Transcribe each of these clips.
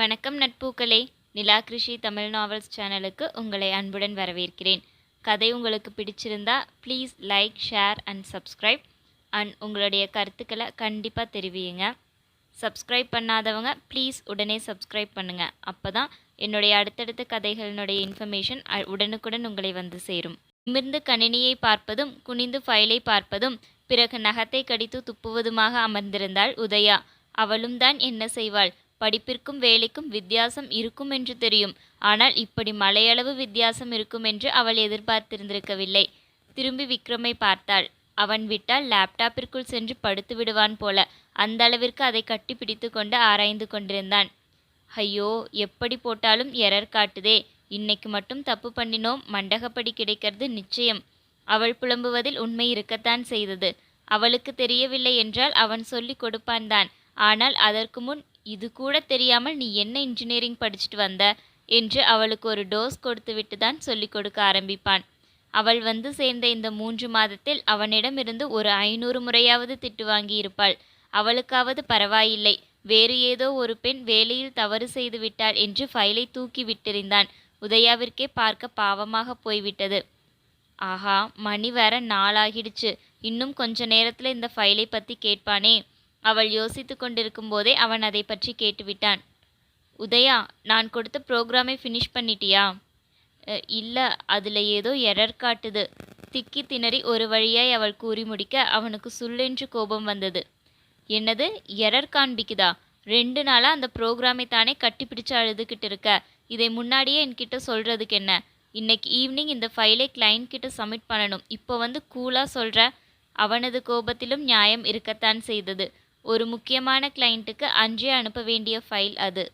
வணக்கம் நட்பூக்களே. நிலா கிருஷி தமிழ் நாவல்ஸ் சேனலுக்கு உங்களை அன்புடன் வரவேற்கிறேன். கதை உங்களுக்கு பிடிச்சிருந்தா please like share and subscribe. And உங்களுடைய கருத்துக்களை கண்டிப்பாக தெரிவியுங்க. சப்ஸ்கிரைப் பண்ணாதவங்க ப்ளீஸ் உடனே சப்ஸ்கிரைப் பண்ணுங்கள் அப்போ தான் என்னுடைய அடுத்தடுத்த கதைகளினுடைய இன்ஃபர்மேஷன் உடனுக்குடன் உங்களை வந்து சேரும். நிமிர்ந்து கணினியை பார்ப்பதும் குனிந்து ஃபைலை பார்ப்பதும் பிறகு நகத்தை கடித்து துப்புவதுமாக அமர்ந்திருந்தாள் உதயா. அவளும் தான் என்ன செய்வாள்? படிப்பிற்கும் வேலைக்கும் வித்தியாசம் இருக்கும் என்று தெரியும். ஆனால் இப்படி மலையளவு வித்தியாசம் இருக்கும் என்று அவள் எதிர்பார்த்திருந்திருக்கவில்லை. திரும்பி விக்ரமை பார்த்தாள். அவன் விட்டால் லேப்டாப்பிற்குள் சென்று படுத்து விடுவான் போல. அந்த அளவிற்கு அதை கட்டி பிடித்து கொண்டு ஆராய்ந்து கொண்டிருந்தான். ஐயோ எப்படி போட்டாலும் எரர் காட்டுதே. இன்னைக்கு மட்டும் தப்பு பண்ணினோம். மண்டகப்படி கிடைக்கிறது நிச்சயம். அவள் புலம்புவதில் உண்மை இருக்கத்தான் செய்தது. அவளுக்கு தெரியவில்லை என்றால் அவன் சொல்லி கொடுப்பான் தான் ஆனால் அதற்கு முன் இது கூட தெரியாமல் நீ என்ன இன்ஜினியரிங் படிச்சுட்டு வந்த? என்று அவளுக்கு ஒரு டோஸ் கொடுத்துவிட்டு தான் சொல்லிக் கொடுக்க ஆரம்பிப்பான். அவள் வந்து சேர்ந்த இந்த மூன்று மாதத்தில் அவனிடமிருந்து ஒரு ஐநூறு முறையாவது திட்டு வாங்கியிருப்பாள் அவளுக்காவது பரவாயில்லை. வேறு ஏதோ ஒரு பெண் வேலையில் தவறு செய்து விட்டாள் என்று ஃபைலை தூக்கி விட்டிருந்தான் உதயாவிற்கே பார்க்க பாவமாக போய்விட்டது. ஆஹா மணி வேற நாளாகிடுச்சு. இன்னும் கொஞ்ச நேரத்தில் இந்த ஃபைலை பற்றி கேட்பானே? அவள் யோசித்து கொண்டிருக்கும் போதே அவன் அதை பற்றி கேட்டுவிட்டான். உதயா நான் கொடுத்த ப்ரோக்ராமை ஃபினிஷ் பண்ணிட்டியா? இல்லை அதில் ஏதோ எரர் காட்டுது. திக்கி திணறி ஒரு வழியாய் அவள் கூறி முடிக்க அவனுக்கு சுள்ளென்று கோபம் வந்தது. என்னது? எரர் காண்பிக்குதா? ரெண்டு நாளாக அந்த ப்ரோக்ராமை தானே கட்டிப்பிடிச்சு அழுதுகிட்டு இருக்க இதை முன்னாடியே என்கிட்ட சொல்கிறதுக்கு என்ன? இன்னைக்கு ஈவினிங் இந்த ஃபைலை கிளைண்ட் கிட்ட சப்மிட் பண்ணணும். இப்போ வந்து கூலாக சொல்கிற அவனது கோபத்திலும் நியாயம் இருக்கத்தான் செய்தது. ஒரு முக்கியமான கிளைண்ட்டுக்கு அன்றே அனுப்ப வேண்டிய ஃபைல் அது.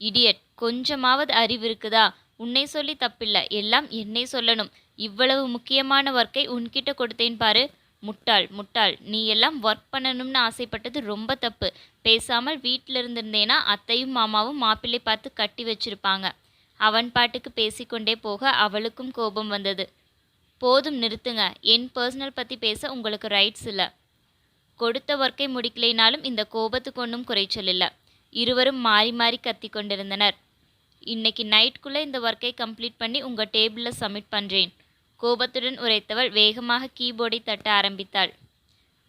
இடியட் கொஞ்சமாவது அறிவு இருக்குதா? உன்னை சொல்லி தப்பில்லை. எல்லாம் என்னை சொல்லணும். இவ்வளவு முக்கியமான ஒர்க்கை உன்கிட்ட கொடுத்தேன் பாரு. முட்டாள் முட்டாள். நீ எல்லாம் ஒர்க் பண்ணணும்னு ஆசைப்பட்டது ரொம்ப தப்பு. பேசாமல் வீட்டில் இருந்திருந்தேனா அத்தையும் மாமாவும் மாப்பிள்ளை பார்த்து கட்டி வச்சிருப்பாங்க. அவன் பாட்டுக்கு பேசிக்கொண்டே போக அவளுக்கும் கோபம் வந்தது. போதும் நிறுத்துங்க. என் பர்சனல் பற்றி பேச உங்களுக்கு ரைட்ஸ் இல்லை. கொடுத்த ஒர்க்கை முடிக்கலைனாலும் இந்த கோபத்துக்கு ஒன்றும் குறைச்சல் இல்லை இருவரும் மாறி மாறி கத்தி கொண்டிருந்தனர். இன்னைக்கு நைட்குள்ளே இந்த ஒர்க்கை கம்ப்ளீட் பண்ணி உங்கள் டேபிளில் சப்மிட் பண்ணுறேன் கோபத்துடன் உரைத்தவள் வேகமாக கீபோர்டை தட்ட ஆரம்பித்தாள்.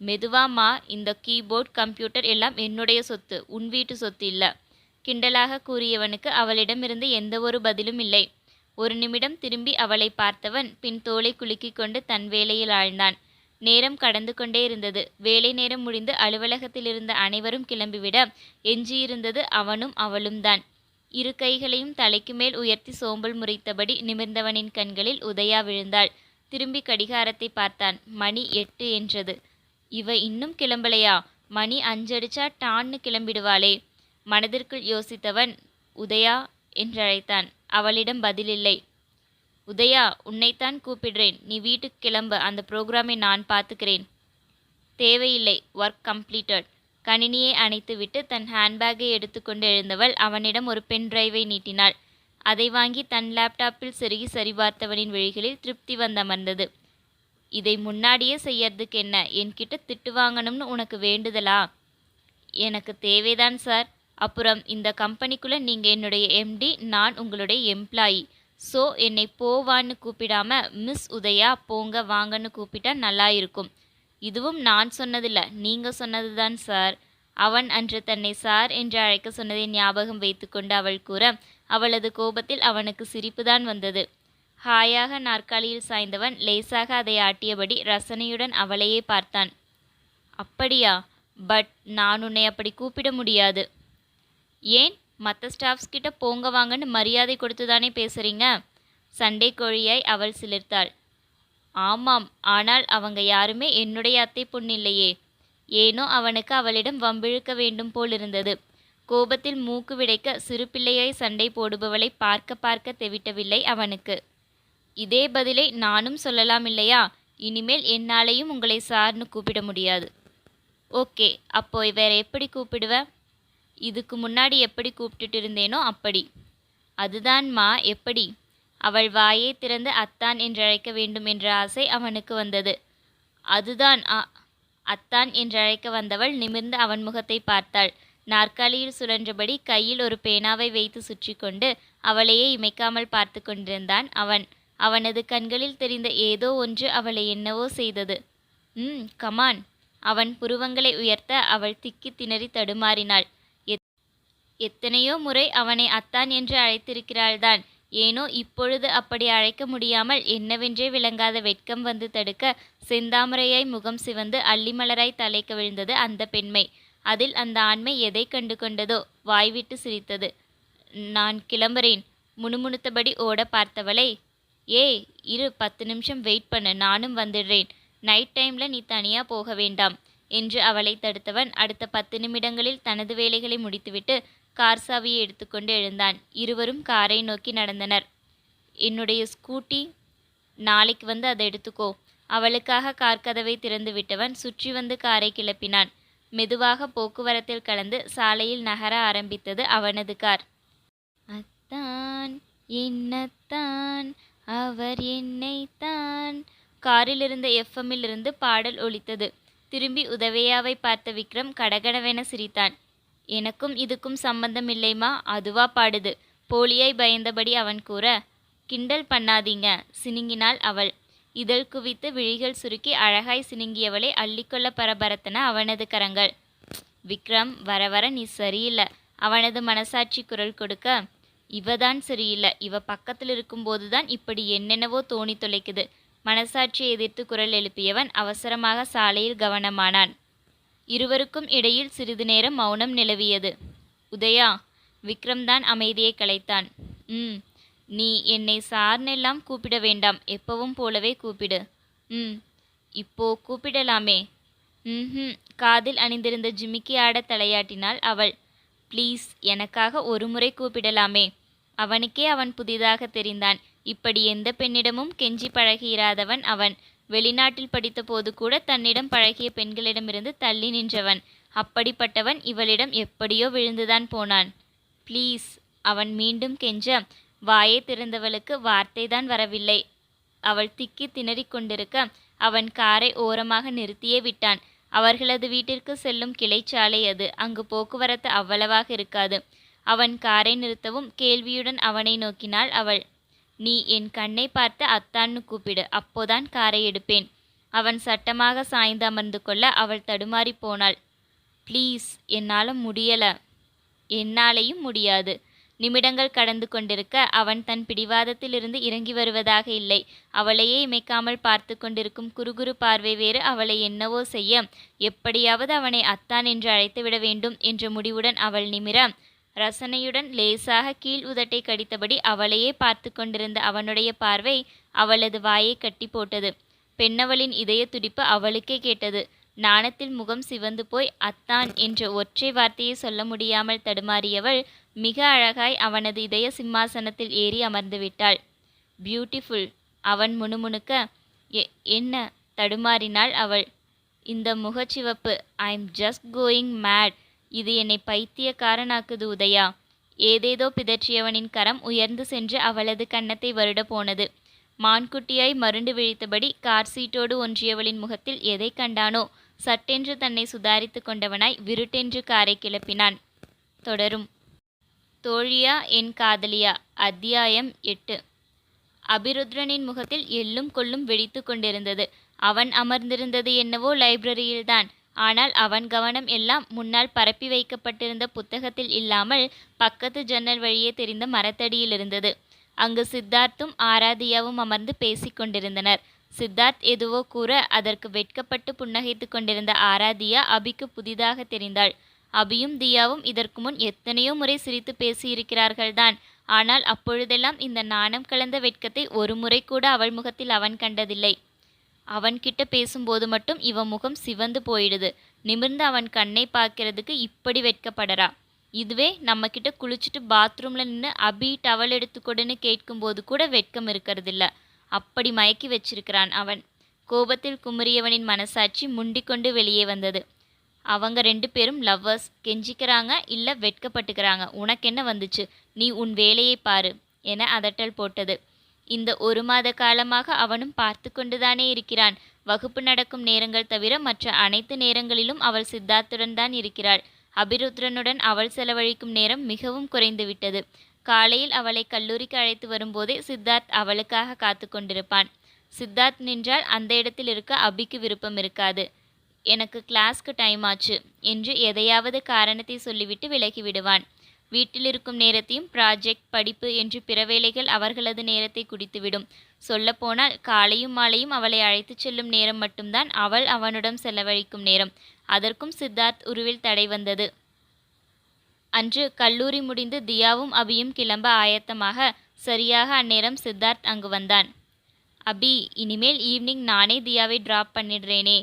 மெதுவாமா இந்த கீபோர்ட் கம்ப்யூட்டர் எல்லாம் என்னுடைய சொத்து. உன் வீட்டு சொத்து இல்லை. கிண்டலாக கூறியவனுக்கு அவளிடமிருந்து எந்த ஒரு பதிலும் இல்லை. ஒரு நிமிடம் திரும்பி அவளை பார்த்தவன் பின் தோலை குலுக்கிக் கொண்டு தன் வேலையில் ஆழ்ந்தான். நேரம் கடந்து கொண்டே இருந்தது. வேலை நேரம் முடிந்து அலுவலகத்தில் இருந்த அனைவரும் கிளம்பிவிட எஞ்சியிருந்தது அவனும் அவளும் தான் இரு கைகளையும் தலைக்கு மேல் உயர்த்தி சோம்பல் முறைத்தபடி நிமிர்ந்தவனின் கண்களில் உதயா விழுந்தாள். திரும்பி கடிகாரத்தை பார்த்தான். மணி எட்டு என்றது. இவ இன்னும் கிளம்பலையா? மணி அஞ்சடிச்சா டான்னு கிளம்பிடுவாளே. மனதிற்குள் யோசித்தவன் உதயா என்றழைத்தான். அவளிடம் பதிலில்லை உதயா உன்னைத்தான் கூப்பிடுறேன். நீ வீட்டுக்கு கிளம்ப. அந்த ப்ரோக்ராமை நான் பார்த்துக்கிறேன். தேவையில்லை. ஒர்க் கம்ப்ளீட்டட் கணினியை அணைத்துவிட்டு தன் ஹேண்ட்பேக்கை எடுத்துக்கொண்டு எழுந்தவள் அவனிடம் ஒரு பென் டிரைவை நீட்டினாள். அதை வாங்கி தன் லேப்டாப்பில் செருகி சரிபார்த்தவனின் வழிகளில் திருப்தி வந்தமர்ந்தது. இதை முன்னாடியே செய்யறதுக்கு என்ன? என்கிட்ட திட்டு வாங்கணும்னு உனக்கு வேண்டுதலா? எனக்கு தேவைதான் சார் அப்புறம் இந்த கம்பெனிக்குள்ளே நீங்கள் என்னுடைய எம்டி நான் உங்களுடைய எம்ப்ளாயி ஸோ என்னை போவான்னு கூப்பிடாம மிஸ் உதயா போங்க வாங்கன்னு கூப்பிட்டா நல்லா இருக்கும். இதுவும் நான் சொன்னதில்ல நீங்கள் சொன்னது தான் சார் அவன் அன்று தன்னை சார் என்று அழைக்க சொன்னதை ஞாபகம் வைத்துக்கொண்டு அவள் கூற அவளது கோபத்தில் அவனுக்கு சிரிப்புதான் வந்தது. ஹாயாக நாற்காலியில் சாய்ந்தவன் லேசாக அதை ஆட்டியபடி ரசனையுடன் அவளையே பார்த்தான். அப்படியா? பட் நான் உன்னை அப்படி கூப்பிட முடியாது. ஏன்? மற்ற ஸ்டாஃப்ஸ் கிட்ட போங்க வாங்கன்னு மரியாதை கொடுத்து தானே பேசுகிறீங்க சண்டை கோழியாய் அவள் சிலிர்த்தாள். ஆமாம் ஆனால் அவங்க யாருமே என்னுடைய அத்தை பொண்ணு இல்லையே. ஏனோ அவனுக்கு அவளிடம் வம்பிழுக்க வேண்டும் போல் இருந்தது. கோபத்தில் மூக்கு விடைக்க சிறு பிள்ளையாய் சண்டை போடுபவளை பார்க்க பார்க்க தெவிட்டவில்லை அவனுக்கு. இதே பதிலை நானும் சொல்லலாம் இல்லையா? இனிமேல் என்னாலேயும் உங்களை சார்னு கூப்பிட முடியாது. ஓகே அப்போ வேற எப்படி கூப்பிடுவேன் இதுக்கு முன்னாடி எப்படி கூப்பிட்டுட்டு இருந்தேனோ அப்படி. அதுதான்மா எப்படி? அவள் வாயை திறந்து அத்தான் என்றழைக்க வேண்டும் என்ற ஆசை அவனுக்கு வந்தது. அதுதான் அ அத்தான் என்றழைக்க வந்தவள் நிமிர்ந்து அவன் முகத்தை பார்த்தாள். நாற்காலியில் சுழன்றபடி கையில் ஒரு பேனாவை வைத்து சுற்றி கொண்டு அவளையே இமைக்காமல் பார்த்து கொண்டிருந்தான் அவன். அவனது கண்களில் தெரிந்த ஏதோ ஒன்று அவளை என்னவோ செய்தது. ம் கமான் அவன் புருவங்களை உயர்த்த அவள் திக்கி திணறி தடுமாறினாள். எத்தனையோ முறை அவனை அத்தான் என்று அழைத்திருக்கிறாள்தான். ஏனோ இப்பொழுது அப்படி அழைக்க முடியாமல் என்னவென்றே விளங்காத வெட்கம் வந்து தடுக்க செந்தாமரையாய் முகம் சிவந்து அள்ளிமலராய் தலை கவிழ்ந்தது அந்த பெண்மை. அதில் அந்த ஆண்மை எதை கண்டு கொண்டதோ வாய்விட்டு சிரித்தது. நான் கிளம்புறேன். முணுமுணுத்தபடி ஓட பார்த்தவளை. ஏ இரு பத்து நிமிஷம் வெயிட் பண்ணு நானும் வந்துடுறேன். நைட் டைம்ல நீ தனியாக போக வேண்டாம். என்று அவளை தடுத்தவன் அடுத்த பத்து நிமிடங்களில் தனது வேலைகளை முடித்துவிட்டு கார் சாவியை எடுத்துக்கொண்டு எழுந்தான். இருவரும் காரை நோக்கி நடந்தனர். என்னுடைய ஸ்கூட்டி நாளைக்கு வந்து அதை எடுத்துக்கோ. அவளுக்காக கார் கதவை திறந்து விட்டவன் சுற்றி வந்து காரை கிளப்பினான். மெதுவாக போக்குவரத்தில் கலந்து சாலையில் நகர ஆரம்பித்தது அவனது கார். அத்தான் என்னத்தான் அவர் என்னைத்தான். காரில் இருந்த பாடல் ஒலித்தது. திரும்பி உதவையாவை பார்த்த விக்ரம் கடகடவென சிரித்தான். எனக்கும் இதுக்கும் சம்பந்தம் இல்லைமா அதுவா பாடுது. போலியாய் பயந்தபடி அவன் கூற கிண்டல் பண்ணாதீங்க சினுங்கினாள் அவள். இதழ் குவித்து விழிகள் சுருக்கி அழகாய் சினுங்கியவளை அள்ளிக்கொள்ள பரபரத்தன அவனது கரங்கள். விக்ரம் வர வர நீ சரியில்லை. அவனது மனசாட்சி குரல் கொடுக்க இவதான் சரியில்லை. இவ பக்கத்தில் இருக்கும்போது தான் இப்படி என்னென்னவோ தோணி தொலைக்குது. மனசாட்சியை எதிர்த்து குரல் எழுப்பியவன் அவசரமாக சாலையில் கவனமானான். இருவருக்கும் இடையில் சிறிது நேரம் மௌனம் நிலவியது. உதயா விக்ரம்தான் அமைதியை கலைத்தான். ம் நீ என்னை சார்னெல்லாம் கூப்பிட வேண்டாம். எப்பவும் போலவே கூப்பிடு. ம் இப்போ கூப்பிடலாமே. ம் காதில் அணிந்திருந்த ஜிமிக்கி ஆட தலையாட்டினாள் அவள். ப்ளீஸ் எனக்காக ஒரு முறை கூப்பிடலாமே. அவனுக்கே அவன் புதிதாக தெரிந்தான். இப்படி எந்த பெண்ணிடமும் கெஞ்சி பழகியிராதவன் அவன். வெளிநாட்டில் படித்தபோது கூட தன்னிடம் பழகிய பெண்களிடமிருந்து தள்ளி நின்றவன். அப்படிப்பட்டவன் இவளிடம் எப்படியோ விழுந்துதான் போனான். ப்ளீஸ் அவன் மீண்டும் கெஞ்ச வாயை திறந்தவளுக்கு வார்த்தைதான் வரவில்லை. அவள் திக்கி திணறிக் கொண்டிருக்க அவன் காரை ஓரமாக நிறுத்தியே விட்டான். அவர்களது வீட்டிற்கு செல்லும் கிளைச்சாலை அது. அங்கு போக்குவரத்து அவ்வளவாக இருக்காது. அவன் காரை நிறுத்தவும் கேள்வியுடன் அவனை நோக்கினாள் அவள். நீ என் கண்ணை பார்த்து அத்தான்னு கூப்பிடு அப்போதான் காரை எடுப்பேன். அவன் சட்டமாக சாய்ந்து அமர்ந்து கொள்ள அவள் தடுமாறி போனாள். ப்ளீஸ் என்னால் முடியல. என்னாலேயும் முடியாது. நிமிடங்கள் கடந்து கொண்டிருக்க அவன் தன் பிடிவாதத்திலிருந்து இறங்கி வருவதாக இல்லை. அவளையே இமைக்காமல் பார்த்து கொண்டிருக்கும் குறுகுறு பார்வை வேறு அவளை என்னவோ செய்ய எப்படியாவது அவனை அத்தான் என்று அழைத்துவிட வேண்டும் என்ற முடிவுடன் அவள் நிமிர ரசனையுடன் லேசாக கீழ் உதட்டை கடித்தபடி அவளையே பார்த்து கொண்டிருந்த அவனுடைய பார்வை அவளது வாயை கட்டி போட்டது. பெண்ணவளின் இதய துடிப்பு அவளுக்கே கேட்டது. நாணத்தில் முகம் சிவந்து போய் அத்தான் என்ற ஒற்றை வார்த்தையை சொல்ல முடியாமல் தடுமாறியவள் மிக அழகாய் அவனது இதய சிம்மாசனத்தில் ஏறி அமர்ந்து விட்டாள். பியூட்டிஃபுல் அவன் முணுமுணுக்க "எ- என்ன தடுமாறினாள் அவள். இந்த முகச்சிவப்பு I am just going mad இது என்னை பைத்தியக்காரனாக்குது உதயா. ஏதேதோ பிதற்றியவனின் கரம் உயர்ந்து சென்று அவளது கன்னத்தை வருட போனது. மான்குட்டியாய் மருண்டு விழித்தபடி கார் சீட்டோடு ஒன்றியவளின் முகத்தில் எதை கண்டானோ சட்டென்று தன்னை சுதாரித்து கொண்டவனாய் விருட்டென்று காரை கிளப்பினான். தொடரும். தோழியா என் காதலியா? அத்தியாயம் எட்டு. அபிருத்ரனின் முகத்தில் எள்ளும் கொள்ளும் வெடித்து கொண்டிருந்தது. அவன் அமர்ந்திருந்தது என்னவோ லைப்ரரியில்தான். ஆனால் அவன் கவனம் எல்லாம் முன்னால் பரப்பி வைக்கப்பட்டிருந்த புத்தகத்தில் இல்லாமல் பக்கத்து ஜன்னல் வழியே தெரிந்த மரத்தடியில் இருந்தது. அங்கு சித்தார்த்தும் ஆராதியாவும் அமர்ந்து பேசிக்கொண்டிருந்தனர் சித்தார்த் எதுவோ கூற அதற்கு வெட்கப்பட்டு புன்னகைத்து கொண்டிருந்த ஆராதியா அபிக்கு புதிதாக தெரிந்தாள். அபியும் தியாவும் இதற்கு முன் எத்தனையோ முறை சிரித்து பேசியிருக்கிறார்கள்தான் ஆனால் அப்பொழுதெல்லாம் இந்த நாணம் கலந்த வெட்கத்தை ஒரு முறை கூட அவள் முகத்தில் அவன் கண்டதில்லை. அவன்கிட்ட பேசும்போது மட்டும் இவன் முகம் சிவந்து போயிடுது. நிமிர்ந்து அவன் கண்ணை பார்க்கறதுக்கு இப்படி வெட்கப்படறா. இதுவே நம்ம கிட்ட குளிச்சுட்டு பாத்ரூம்ல நின்று அபி டவல் எடுத்துக்கொடுன்னு கேட்கும்போது கூட வெட்கம் இருக்கிறதில்ல. அப்படி மயக்கி வச்சிருக்கிறான் அவன். கோபத்தில் குமரியவனின் மனசாட்சி முண்டிக்கொண்டு வெளியே வந்தது. அவங்க ரெண்டு பேரும் லவ்வர்ஸ். கெஞ்சிக்கிறாங்க இல்லை வெட்கப்பட்டுக்கிறாங்க. உனக்கு என்ன வந்துச்சு? நீ உன் வேலையை பாரு என அதட்டல் போட்டது. இந்த ஒரு மாத காலமாக அவனும் பார்த்து கொண்டுதானே இருக்கிறான். வகுப்பு நடக்கும் நேரங்கள் தவிர மற்ற அனைத்து நேரங்களிலும் அவள் சித்தார்த்துடன் தான் இருக்கிறாள். அபிருத்ரனுடன் அவள் செலவழிக்கும் நேரம் மிகவும் குறைந்துவிட்டது காலையில் அவளை கல்லூரிக்கு அழைத்து வரும்போதே சித்தார்த் அவளுக்காக காத்து கொண்டிருப்பான். சித்தார்த் நின்றால் அந்த இடத்தில் இருக்க அபிக்கு விருப்பம் இருக்காது. எனக்கு கிளாஸ்க்கு டைம் ஆச்சு என்று எதையாவது காரணத்தை சொல்லிவிட்டு விலகிவிடுவான் வீட்டில் இருக்கும் நேரத்தையும் ப்ராஜெக்ட் படிப்பு என்று பிற வேலைகள் அவர்களது நேரத்தை குடித்துவிடும். சொல்லப்போனால் காலையும் மாலையும் அவளை அழைத்துச் செல்லும் நேரம் மட்டும்தான் அவள் அவனிடம் செலவழிக்கும் நேரம். அதற்கும் சித்தார்த் உருவில் தடை வந்தது. அன்று கல்லூரி முடிந்து தியாவும் அபியும் கிளம்ப ஆயத்தமாக சரியாக அந்நேரம் சித்தார்த் அங்கு வந்தான். அபி இனிமேல் ஈவினிங் நானே தியாவை டிராப் பண்ணிடுறேனே.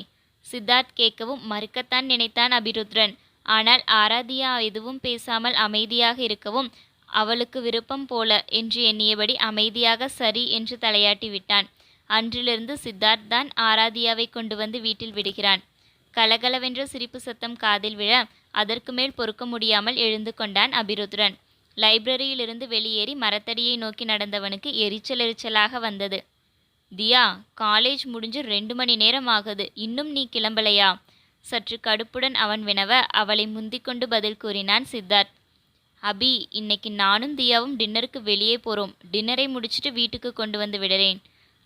சித்தார்த் கேட்கவும் மறுக்கத்தான் நினைத்தான் அபிருத்ரன். ஆனால் ஆராதியா எதுவும் பேசாமல் அமைதியாக இருக்கவும் அவளுக்கு விருப்பம் போல என்று எண்ணியபடி அமைதியாக சரி என்று தலையாட்டி விட்டான். அன்றிலிருந்து சித்தார்த் தான் ஆராதியாவை கொண்டு வந்து வீட்டில் விடுகிறான். கலகலவென்ற சிரிப்பு சத்தம் காதில் விழ அதற்கு மேல் பொறுக்க முடியாமல் எழுந்து கொண்டான் அபிருத்ரன். லைப்ரரியிலிருந்து வெளியேறி மரத்தடியை நோக்கி நடந்தவனுக்கு எரிச்சல் எரிச்சலாக வந்தது. தியா காலேஜ் முடிஞ்சு ரெண்டு மணி நேரம் ஆகுது. இன்னும் நீ கிளம்பலையா? சற்று கடுப்புடன் அவன் வினவ அவளை முந்திக்கொண்டு பதில் கூறினான் சித்தார்த். அபி இன்னைக்கு நானும் தியாவும் டின்னருக்கு வெளியே போகிறோம் டின்னரை முடிச்சிட்டு வீட்டுக்கு கொண்டு வந்து விடுறேன்.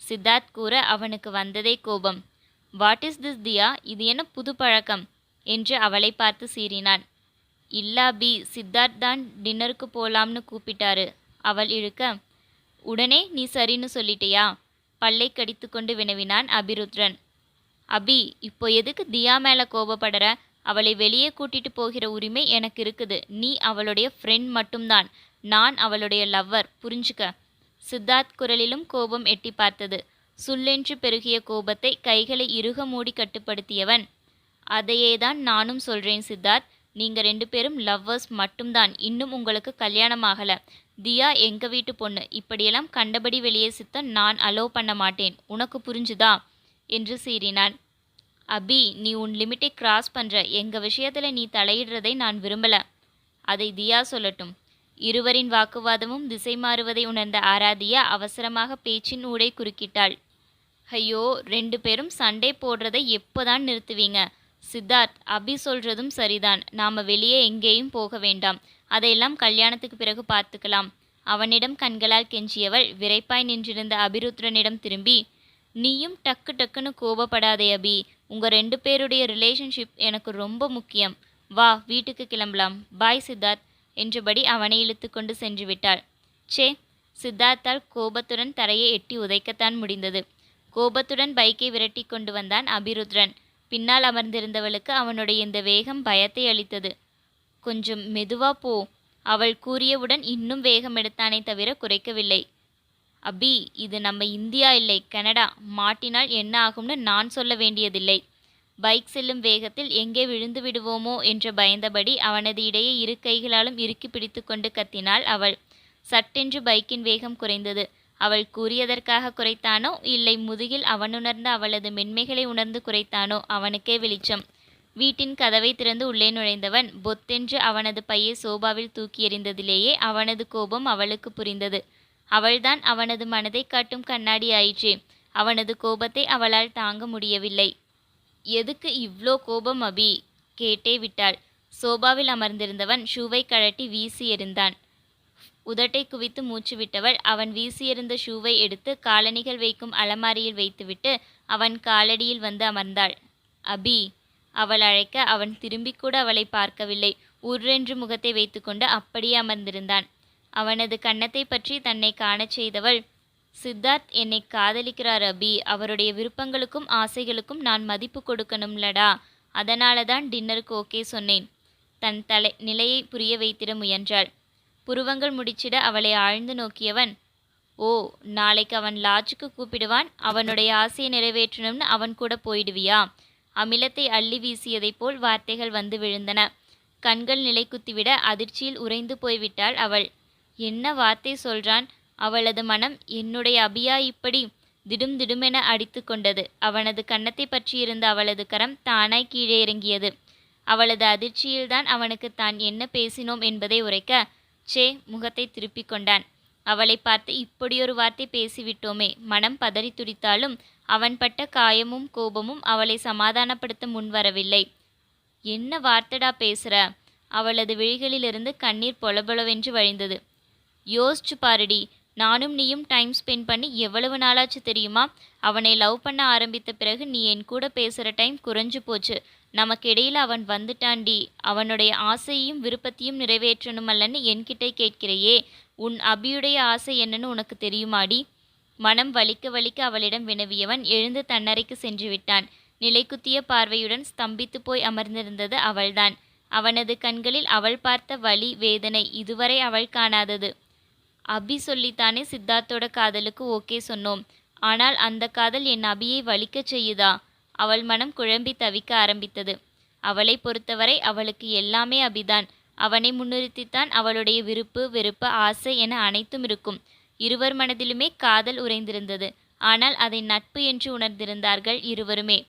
சித்தார்த் கூற அவனுக்கு வந்ததே கோபம். What is this Diya? இது என்ன புது பழக்கம்? என்று அவளை பார்த்து சீறினான். இல்லா பி சித்தார்த் தான் டின்னருக்கு போலாம்னு கூப்பிட்டாரு. அவள் இழுக்க உடனே நீ சரின்னு சொல்லிட்டியா? பல்லை கடித்துக்கொண்டு வினவினான் அபிருத்ரன். அபி இப்போ எதுக்கு தியா மேலே கோபப்படுற? அவளை வெளியே கூட்டிட்டு போகிற உரிமை எனக்கு இருக்குது. நீ அவளுடைய ஃப்ரெண்ட் மட்டும்தான். நான் அவளுடைய லவ்வர் புரிஞ்சுக்க? சித்தார்த் குரலிலும் கோபம் எட்டி பார்த்தது. சுல்லென்று பெருகிய கோபத்தை கைகளை இறுக மூடி கட்டுப்படுத்தியவன். அதையே தான் நானும் சொல்றேன் சித்தார்த். நீங்க ரெண்டு பேரும் லவ்வர்ஸ் மட்டும்தான். இன்னும் உங்களுக்கு கல்யாணம் ஆகலை. தியா எங்க வீட்டு பொண்ணு. இப்படியெல்லாம் கண்டபடி வெளியே சித்த நான் அலோவ் பண்ண மாட்டேன். உனக்கு புரிஞ்சுதா? என்று சீறினான். அபி நீ உன் லிமிட்டை கிராஸ் பண்ற. எங்க விஷயத்துல நீ தலையிடுறதை நான் விரும்பல. அதை தியா சொல்லட்டும். இருவரின் வாக்குவாதமும் திசை மாறுவதை உணர்ந்த ஆராதியா அவசரமாக பேச்சின் ஊடை குறுக்கிட்டாள். ஐயோ ரெண்டு பேரும் சண்டை போடுறதை எப்போதான் நிறுத்துவீங்க? சித்தார்த் அபி சொல்றதும் சரிதான். நாம வெளியே எங்கேயும் போக வேண்டாம். அதையெல்லாம் கல்யாணத்துக்கு பிறகு பார்த்துக்கலாம். அவனிடம் கண்களால் கெஞ்சியவள் விரைப்பாய் நின்றிருந்த அபிருத்ரனிடம் திரும்பி நீயும் டக்கு டக்குன்னு கோபப்படாதே அபி. உங்கள் ரெண்டு பேருடைய ரிலேஷன்ஷிப் எனக்கு ரொம்ப முக்கியம். வா வீட்டுக்கு கிளம்பலாம். பாய் சித்தார்த் என்றபடி அவனை இழுத்து கொண்டு சென்று விட்டாள். சே சித்தார்த்தால் கோபத்துடன் தரையை எட்டி உதைக்கத்தான் முடிந்தது. கோபத்துடன் பைக்கை விரட்டி கொண்டு வந்தான் அபிருத்ரன். பின்னால் அமர்ந்திருந்தவளுக்கு அவனுடைய இந்த வேகம் பயத்தை அளித்தது. கொஞ்சம் மெதுவா போ. அவள் கூறியவுடன் இன்னும் வேகம் எடுத்தானே தவிர குறைக்கவில்லை. அபி இது நம்ம இந்தியா இல்லை கனடா. மாட்டினால் என்ன ஆகும்னு நான் சொல்ல வேண்டியதில்லை. பைக் செல்லும் வேகத்தில் எங்கே விழுந்து விடுவோமோ என்று பயந்தபடி அவனது இடையே இரு கைகளாலும் இறுக்கி பிடித்து கொண்டு கத்தினாள் அவள். சட்டென்று பைக்கின் வேகம் குறைந்தது. அவள் கூறியதற்காக குறைத்தானோ இல்லை முதுகில் அவனுணர்ந்த அவளது மென்மைகளை உணர்ந்து குறைத்தானோ அவனுக்கே வெளிச்சம். வீட்டின் கதவை திறந்து உள்ளே நுழைந்தவன் பொத்தென்று அவனது பையை சோபாவில் தூக்கி எறிந்ததிலேயே அவனது கோபம் அவளுக்கு புரிந்தது. அவள்தான் அவனது மனதை காட்டும் கண்ணாடி ஆயிற்றே. அவனது கோபத்தை அவளால் தாங்க முடியவில்லை. எதுக்கு இவ்ளோ கோபம் அபி? கேட்டே விட்டாள். சோபாவில் அமர்ந்திருந்தவன் ஷூவை கழட்டி வீசி எறிந்தான். உதட்டை குவித்து மூச்சு விட்டவள் அவன் வீசியிருந்த ஷூவை எடுத்து காலணிகள் வைக்கும் அலமாரியில் வைத்துவிட்டு அவன் காலடியில் வந்து அமர்ந்தாள். அபி அவள் அழைக்க அவன் திரும்பிக்கூட அவளை பார்க்கவில்லை. உர்ரென்று முகத்தை வைத்துக்கொண்டு அப்படியே அமர்ந்திருந்தான். அவனது கன்னத்தை பற்றி தன்னை காணச் செய்தவள். சித்தார்த் என்னை காதலிக்கிறார் அபி. அவருடைய விருப்பங்களுக்கும் ஆசைகளுக்கும் நான் மதிப்பு கொடுக்கணும்லடா. அதனால தான் டின்னருக்கு ஓகே சொன்னேன். தன் தலை நிலையை புரிய வைத்திட முயன்றாள். புருவங்கள் முடிச்சிட அவளை ஆழ்ந்து நோக்கியவன் ஓ நாளைக்கு அவன் லாட்ஜுக்கு கூப்பிடுவான். அவனுடைய ஆசையை நிறைவேற்றணும்னு அவன் கூட போயிடுவியா அமிலத்தை அள்ளி வீசியதைப் போல் வார்த்தைகள் வந்து விழுந்தன. கண்கள் நிலை குத்திவிட அதிர்ச்சியில் உறைந்து போய்விட்டாள் அவள். என்ன வார்த்தை சொல்றான்? அவளது மனம் என்னுடைய அபியா இப்படி திடும் திடுமென அடித்து கொண்டது. அவனது கன்னத்தை பற்றியிருந்த அவளது கரம் தானாய் கீழே இறங்கியது. அவளது அதிர்ச்சியில்தான் அவனுக்கு தான் என்ன பேசினோம் என்பதை உரைக்க சே முகத்தை திருப்பிக் கொண்டான். அவளை பார்த்து இப்படியொரு வார்த்தை பேசிவிட்டோமே மனம் பதறி துடித்தாலும் அவன் பட்ட காயமும் கோபமும் அவளை சமாதானப்படுத்த முன்வரவில்லை. என்ன வார்த்தடா பேசுற? அவளது விழிகளிலிருந்து கண்ணீர் பொலபொலவென்று வழிந்தது. யோசிச்சு பாருடி. நானும் நீயும் டைம் ஸ்பெண்ட் பண்ணி எவ்வளவு நாளாச்சு தெரியுமா? அவனை லவ் பண்ண ஆரம்பித்த பிறகு நீ என் கூட பேசுகிற டைம் குறைஞ்சு போச்சு. நமக்கு அவன் வந்துட்டான்டி. அவனுடைய ஆசையையும் விருப்பத்தையும் நிறைவேற்றணுமல்லன்னு என்கிட்ட கேட்கிறையே. உன் அபியுடைய ஆசை என்னன்னு உனக்கு தெரியுமாடி? மனம் வலிக்க வலிக்க அவளிடம் வினவியவன் எழுந்து தன்னறைக்கு சென்று விட்டான். நிலைக்குத்திய பார்வையுடன் ஸ்தம்பித்து போய் அமர்ந்திருந்தது அவள்தான். அவனது கண்களில் அவள் பார்த்த வலி வேதனை இதுவரை அவள் காணாதது. அபி சொல்லித்தானே சித்தார்த்தோட காதலுக்கு ஓகே சொன்னோம். ஆனால் அந்த காதல் என் அபியை வலிக்கச் செய்யுதா? அவள் மனம் குழம்பி தவிக்க ஆரம்பித்தது. அவளை பொறுத்தவரை அவளுக்கு எல்லாமே அபிதான். அவனை முன்னிறுத்தித்தான் அவளுடைய விருப்பு வெறுப்பு ஆசை என அனைத்தும் இருக்கும். இருவர் மனதிலுமே காதல் உறைந்திருந்தது. ஆனால் அதை நட்பு என்று உணர்ந்திருந்தார்கள் இருவருமே.